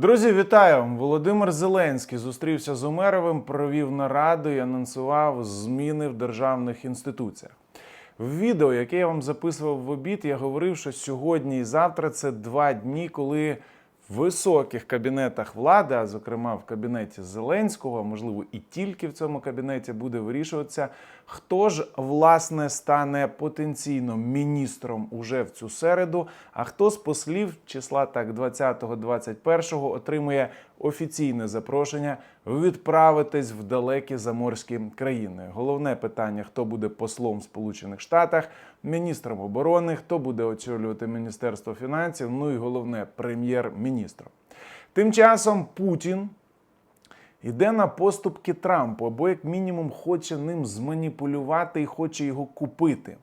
Друзі, вітаю! Володимир Зеленський зустрівся з Умеровим, провів нараду і анонсував зміни в державних інституціях. В відео, яке я вам записував в обід, я говорив, що сьогодні і завтра це два дні, коли в високих кабінетах влади, а зокрема в кабінеті Зеленського, можливо і тільки в цьому кабінеті буде вирішуватися, хто ж власне стане потенційно міністром уже в цю середу, а хто з послів числа так 20-21 отримує офіційне запрошення відправитись в далекі заморські країни. Головне питання: хто буде послом в Сполучених Штатах, міністром оборони, хто буде очолювати Міністерство фінансів. Ну і головне прем'єр-міністром. Тим часом Путін йде на поступки Трампу, або як мінімум хоче ним зманіпулювати і хоче його купити.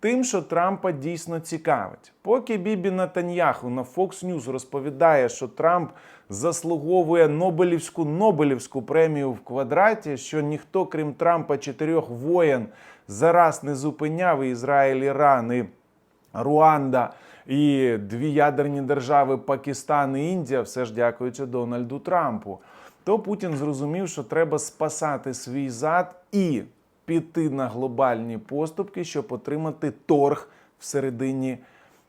Тим, що Трампа дійсно цікавить. Поки Бібі Натаньяху на Fox News розповідає, що Трамп заслуговує Нобелівську Нобелівську премію в квадраті, що ніхто, крім Трампа, чотирьох воєн зараз не зупиняв і Ізраїль, Іран і Руанда і дві ядерні держави Пакистан і Індія, все ж дякуючи Дональду Трампу. То Путін зрозумів, що треба спасати свій зад і піти на глобальні поступки, щоб отримати торг всередині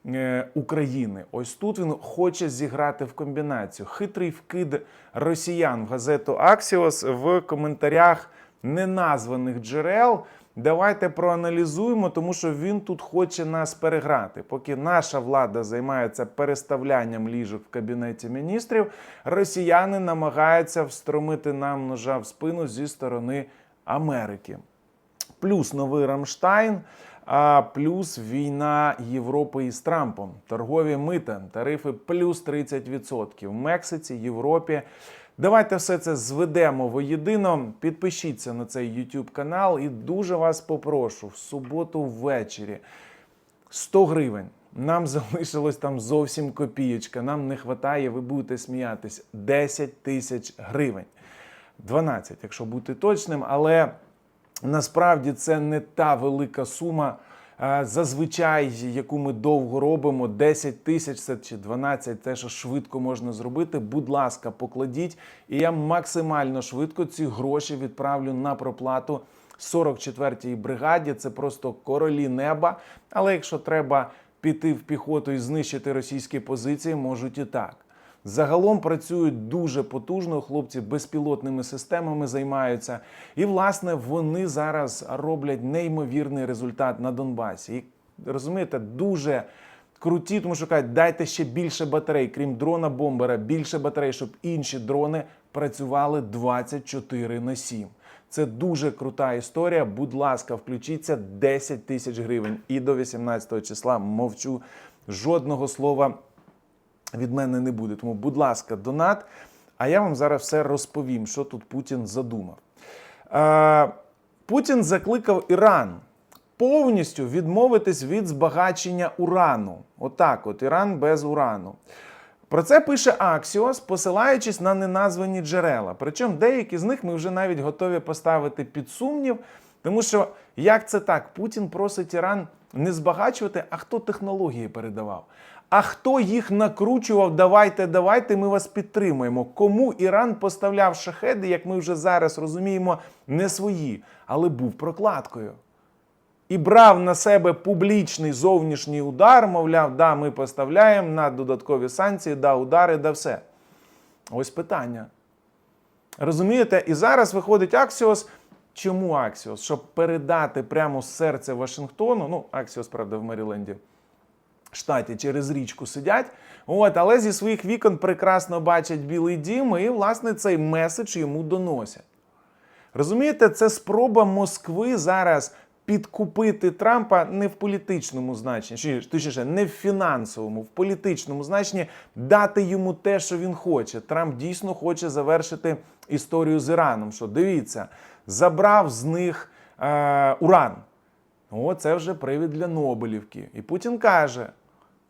е, України. Ось тут він хоче зіграти в комбінацію. Хитрий вкид росіян в газету Аксіос в коментарях неназваних джерел. Давайте проаналізуємо, тому що він тут хоче нас переграти. Поки наша влада займається переставлянням ліжок в кабінеті міністрів, росіяни намагаються встромити нам ножа в спину зі сторони Америки. Плюс новий Рамштайн, а плюс війна Європи із Трампом, торгові мита, тарифи плюс 30% в Мексиці, Європі. Давайте все це зведемо воєдино. Підпишіться на цей YouTube канал і дуже вас попрошу в суботу ввечері 100 гривень. Нам залишилось там зовсім копієчка. Нам не вистачає, ви будете сміятись, 10 тисяч гривень. 12, якщо бути точним, але насправді це не та велика сума. Зазвичай, яку ми довго робимо, 10 тисяч це чи 12, те, що швидко можна зробити. Будь ласка, покладіть, і я максимально швидко ці гроші відправлю на проплату 44-й бригаді. Це просто королі неба. Але якщо треба піти в піхоту і знищити російські позиції, можуть і так. Загалом працюють дуже потужно. Хлопці безпілотними системами займаються. І, власне, вони зараз роблять неймовірний результат на Донбасі. І розумієте, дуже круті, тому що кажуть, дайте ще більше батарей, крім дрона бомбера, більше батарей, щоб інші дрони працювали 24 на 7. Це дуже крута історія. Будь ласка, включіться 10 тисяч гривень. І до 18 числа мовчу жодного слова від мене не буде. Тому, будь ласка, донат. А я вам зараз все розповім, що тут Путін задумав. Е, Путін закликав Іран повністю відмовитись від збагачення урану. Отак, от Іран без урану. Про це пише Аксіос, посилаючись на неназвані джерела. Причому деякі з них ми вже навіть готові поставити під сумнів, тому що як це так? Путін просить Іран не збагачувати, а хто технології передавав. А хто їх накручував? Давайте, давайте, ми вас підтримуємо. Кому Іран поставляв шахеди, як ми вже зараз розуміємо, не свої, але був прокладкою. І брав на себе публічний зовнішній удар, мовляв, да, ми поставляємо на додаткові санкції, да, удари, да все. Ось питання. Розумієте? І зараз виходить Аксіос. Чому Аксіос? Щоб передати прямо з серця Вашингтону, ну, Аксіос, правда, в Меріленді, штаті через річку сидять, от, але зі своїх вікон прекрасно бачать Білий дім, і, власне, цей меседж йому доносять. Розумієте, це спроба Москви зараз підкупити Трампа не в політичному значенні, точніше, не в фінансовому, в політичному значенні дати йому те, що він хоче. Трамп дійсно хоче завершити історію з Іраном. Що дивіться, забрав з них е, уран. О, це вже привід для Нобелівки. І Путін каже: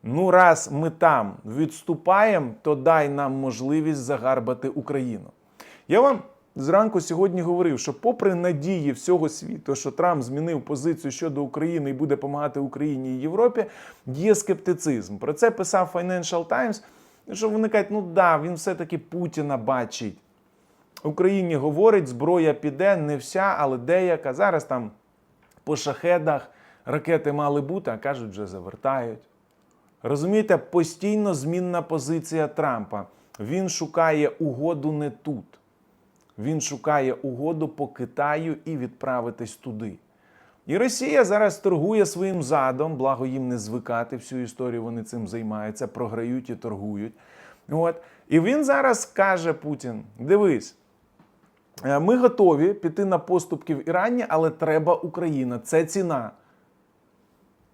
ну, раз ми там відступаємо, то дай нам можливість загарбати Україну. Я вам зранку сьогодні говорив, що, попри надії всього світу, що Трамп змінив позицію щодо України і буде допомагати Україні і Європі, є скептицизм. Про це писав Financial Times. Що вони кажуть, ну да, він все-таки Путіна бачить. Україні говорить, зброя піде, не вся, але деяка. Зараз там по шахедах ракети мали бути, а кажуть, вже завертають. Розумієте, постійно змінна позиція Трампа. Він шукає угоду не тут. Він шукає угоду по Китаю і відправитись туди. І Росія зараз торгує своїм задом, благо їм не звикати всю історію, вони цим займаються, програють і торгують. От. І він зараз каже Путін: дивись, ми готові піти на поступки в Ірані, але треба Україна. Це ціна.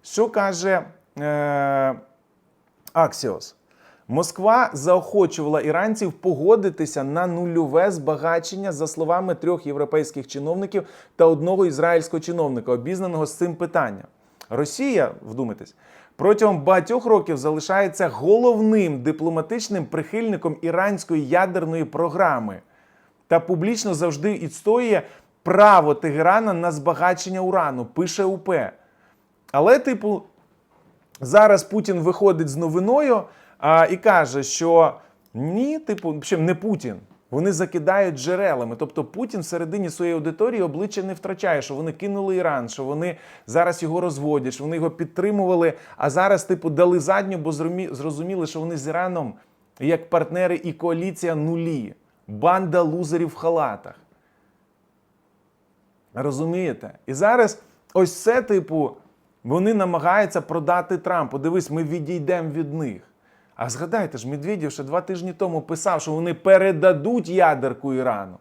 Що каже е, Аксіос? Москва заохочувала іранців погодитися на нульове збагачення, за словами трьох європейських чиновників та одного ізраїльського чиновника, обізнаного з цим питанням. Росія, вдумайтесь, протягом багатьох років залишається головним дипломатичним прихильником іранської ядерної програми та публічно завжди відстоює право Тегерана на збагачення урану, пише УП. Але, типу, зараз Путін виходить з новиною а, і каже, що ні, типу, чим не Путін. Вони закидають джерелами. Тобто Путін всередині своєї аудиторії обличчя не втрачає, що вони кинули Іран, що вони зараз його розводять, що вони його підтримували, а зараз, типу, дали задню, бо зрозуміли, що вони з Іраном як партнери і коаліція нулі. Банда лузерів в халатах. Розумієте? І зараз ось це, типу, вони намагаються продати Трампу. Дивись, ми відійдемо від них. А згадайте ж, Медведєв ще два тижні тому писав, що вони передадуть ядерку Ірану.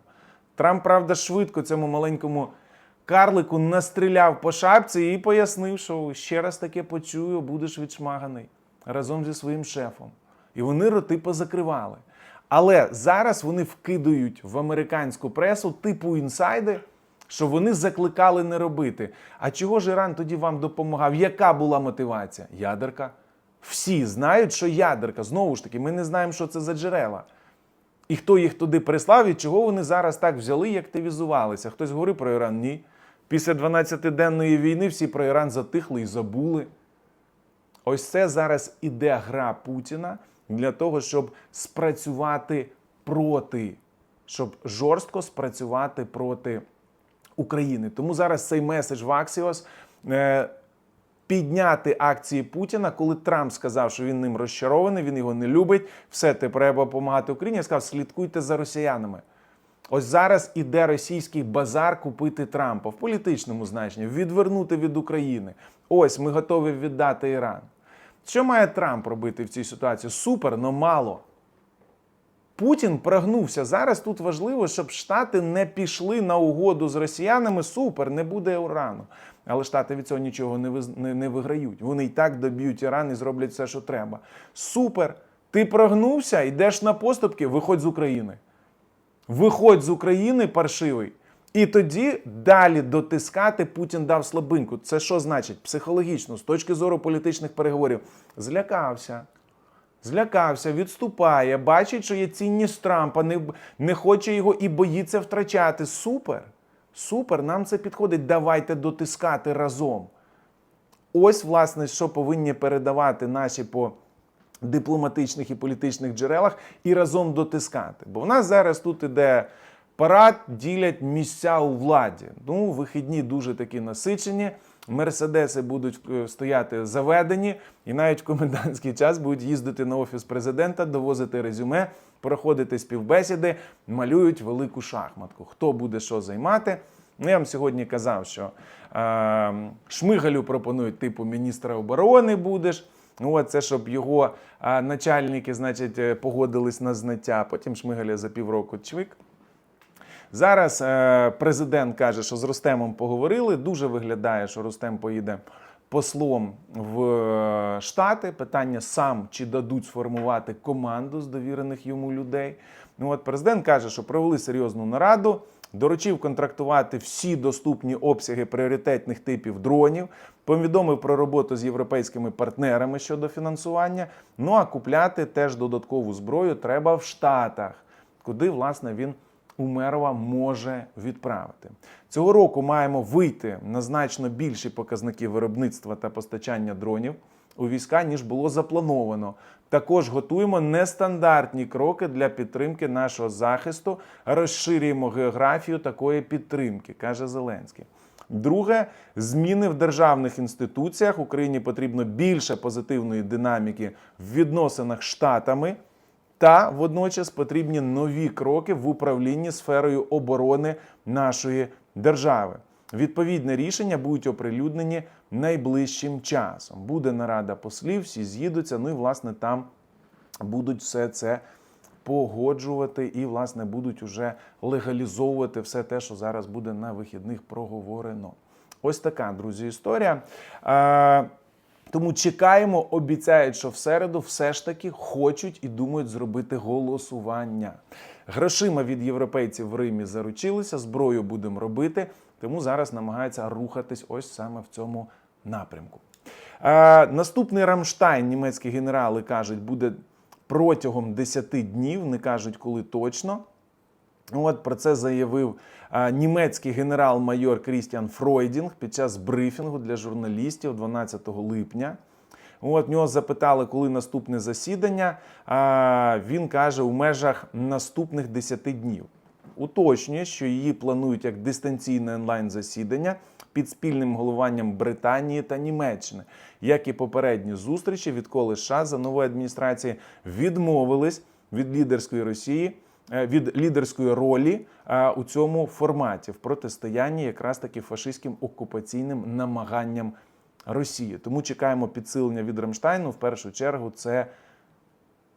Трамп, правда, швидко цьому маленькому карлику настріляв по шапці і пояснив, що ще раз таке почую, будеш відшмаганий разом зі своїм шефом. І вони роти позакривали. Але зараз вони вкидають в американську пресу типу інсайди, що вони закликали не робити. А чого ж Іран тоді вам допомагав? Яка була мотивація? Ядерка. Всі знають, що ядерка. Знову ж таки, ми не знаємо, що це за джерела. І хто їх туди прислав, і чого вони зараз так взяли і активізувалися. Хтось говорив про Іран? Ні. Після 12-денної війни всі про Іран затихли і забули. Ось це зараз іде гра Путіна для того, щоб спрацювати проти, щоб жорстко спрацювати проти України. Тому зараз цей меседж в Аксіос е, підняти акції Путіна, коли Трамп сказав, що він ним розчарований, він його не любить. Все, ти треба допомагати Україні. Я сказав, слідкуйте за росіянами. Ось зараз іде російський базар купити Трампа в політичному значенні, відвернути від України. Ось ми готові віддати Іран. Що має Трамп робити в цій ситуації? Супер, но мало. Путін прогнувся. Зараз тут важливо, щоб Штати не пішли на угоду з росіянами. Супер, не буде урану. Але Штати від цього нічого не, не, не виграють. Вони і так доб'ють Іран і зроблять все, що треба. Супер. Ти прогнувся, йдеш на поступки, виходь з України. Виходь з України, паршивий. І тоді далі дотискати Путін дав слабинку. Це що значить? Психологічно, з точки зору політичних переговорів, злякався. Злякався, відступає, бачить, що є цінність Трампа, не, не хоче його і боїться втрачати. Супер. Супер, нам це підходить. Давайте дотискати разом. Ось, власне, що повинні передавати наші по дипломатичних і політичних джерелах і разом дотискати. Бо в нас зараз тут іде парад, ділять місця у владі. Ну, вихідні дуже такі насичені. Мерседеси будуть е, стояти заведені, і навіть в комендантський час будуть їздити на офіс президента, довозити резюме, проходити співбесіди, малюють велику шахматку. Хто буде що займати? Ну, я вам сьогодні казав, що е, Шмигалю пропонують типу міністра оборони будеш. Ну, от це щоб його е, начальники, значить, е, погодились на знаття. Потім Шмигаля за півроку чвик. Зараз е, президент каже, що з Рустемом поговорили. Дуже виглядає, що Рустем поїде послом в е, Штати. Питання сам чи дадуть сформувати команду з довірених йому людей. Ну от президент каже, що провели серйозну нараду. Доручив контрактувати всі доступні обсяги пріоритетних типів дронів, повідомив про роботу з європейськими партнерами щодо фінансування. Ну а купляти теж додаткову зброю треба в Штатах, куди власне він Умерова може відправити. Цього року маємо вийти на значно більші показники виробництва та постачання дронів. у війська, ніж було заплановано. Також готуємо нестандартні кроки для підтримки нашого захисту, розширюємо географію такої підтримки, каже Зеленський. Друге, зміни в державних інституціях. Україні потрібно більше позитивної динаміки в відносинах з штатами. Та водночас потрібні нові кроки в управлінні сферою оборони нашої держави. Відповідне рішення будуть оприлюднені найближчим часом. Буде нарада послів, всі з'їдуться. Ну і власне там будуть все це погоджувати і, власне, будуть уже легалізовувати все те, що зараз буде на вихідних проговорено. Ось така, друзі, історія. Тому чекаємо, обіцяють, що в середу все ж таки хочуть і думають зробити голосування. Грошима від європейців в Римі заручилися, зброю будемо робити, тому зараз намагаються рухатись ось саме в цьому напрямку. Е, наступний Рамштайн, німецькі генерали кажуть, буде протягом 10 днів, не кажуть, коли точно. От про це заявив а, німецький генерал-майор Крістіан Фройдінг під час брифінгу для журналістів 12 липня. От нього запитали, коли наступне засідання. А, він каже, у межах наступних 10 днів. Уточнює, що її планують як дистанційне онлайн засідання під спільним головуванням Британії та Німеччини. Як і попередні зустрічі, відколи США за нової адміністрації відмовились від лідерської Росії. Е, Від лідерської ролі е, у цьому форматі в протистоянні якраз таки фашистським окупаційним намаганням Росії. Тому чекаємо підсилення від Рамштайну. В першу чергу це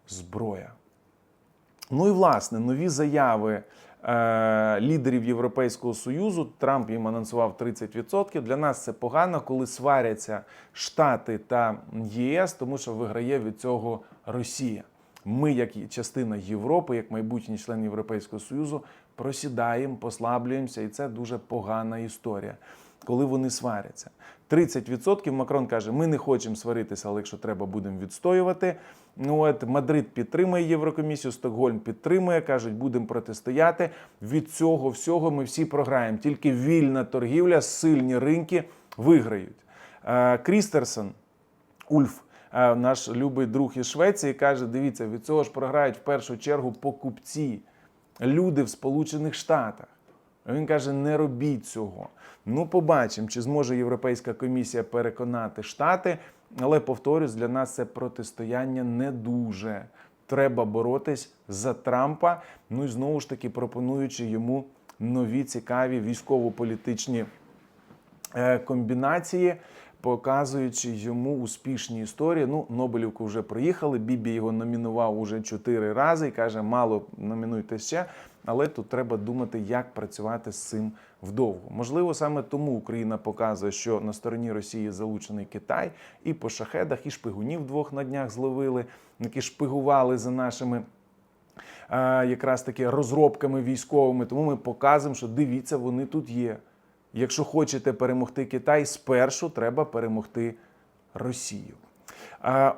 зброя. Ну і власне нові заяви е, лідерів Європейського союзу. Трамп їм анонсував 30%. Для нас це погано, коли сваряться Штати та ЄС, тому що виграє від цього Росія. Ми, як частина Європи, як майбутній член Європейського союзу, просідаємо, послаблюємося, і це дуже погана історія. Коли вони сваряться, 30% Макрон каже: ми не хочемо сваритися, але якщо треба, будемо відстоювати. Ну от Мадрид підтримує Єврокомісію, Стокгольм підтримує, кажуть, будемо протистояти. Від цього всього ми всі програємо. Тільки вільна торгівля, сильні ринки виграють. Е, Крістерсон, Ульф, наш любий друг із Швеції, каже: дивіться, від цього ж програють в першу чергу покупці, люди в Сполучених Штатах. Він каже: не робіть цього. Ну, побачимо, чи зможе Європейська комісія переконати Штати. Але повторюсь, для нас це протистояння не дуже. Треба боротись за Трампа. Ну і знову ж таки пропонуючи йому нові цікаві військово-політичні е, комбінації, показуючи йому успішні історії. Ну, Нобелівку вже проїхали. Бібі його номінував уже чотири рази і каже, мало номінуйте ще. Але тут треба думати, як працювати з цим вдовго. Можливо, саме тому Україна показує, що на стороні Росії залучений Китай, і по шахедах, і шпигунів двох на днях зловили, які шпигували за нашими е, якраз таки розробками військовими. Тому ми показуємо, що дивіться, вони тут є. Якщо хочете перемогти Китай, спершу треба перемогти Росію.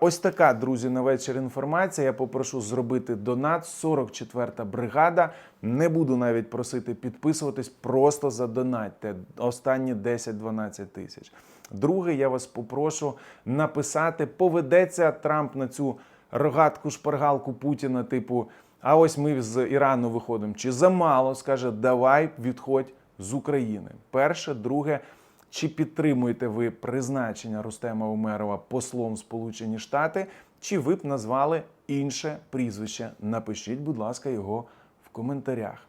Ось така, друзі, на вечір інформація. Я попрошу зробити донат. 44-та бригада. Не буду навіть просити підписуватись, просто задонатьте останні 10-12 тисяч. Друге, я вас попрошу написати, поведеться Трамп на цю рогатку шпаргалку Путіна, типу, а ось ми з Ірану виходимо. Чи замало скаже, давай відходь з України. Перше, друге. Чи підтримуєте ви призначення Рустема Умерова послом Сполучені Штати, чи ви б назвали інше прізвище? Напишіть, будь ласка, його в коментарях.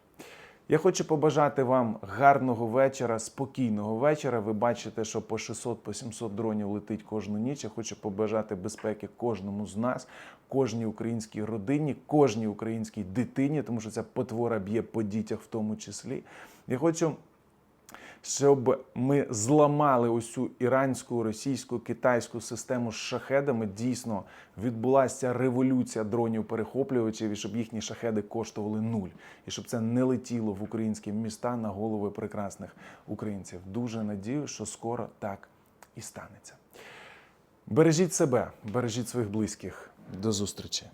Я хочу побажати вам гарного вечора, спокійного вечора. Ви бачите, що по 600 по 700 дронів летить кожну ніч. Я хочу побажати безпеки кожному з нас, кожній українській родині, кожній українській дитині, тому що ця потвора б'є по дітях в тому числі. Я хочу щоб ми зламали цю іранську, російську, китайську систему з шахедами. Дійсно відбулася революція дронів перехоплювачів, і щоб їхні шахеди коштували нуль, і щоб це не летіло в українські міста на голови прекрасних українців. Дуже надію, що скоро так і станеться. Бережіть себе, бережіть своїх близьких. До зустрічі.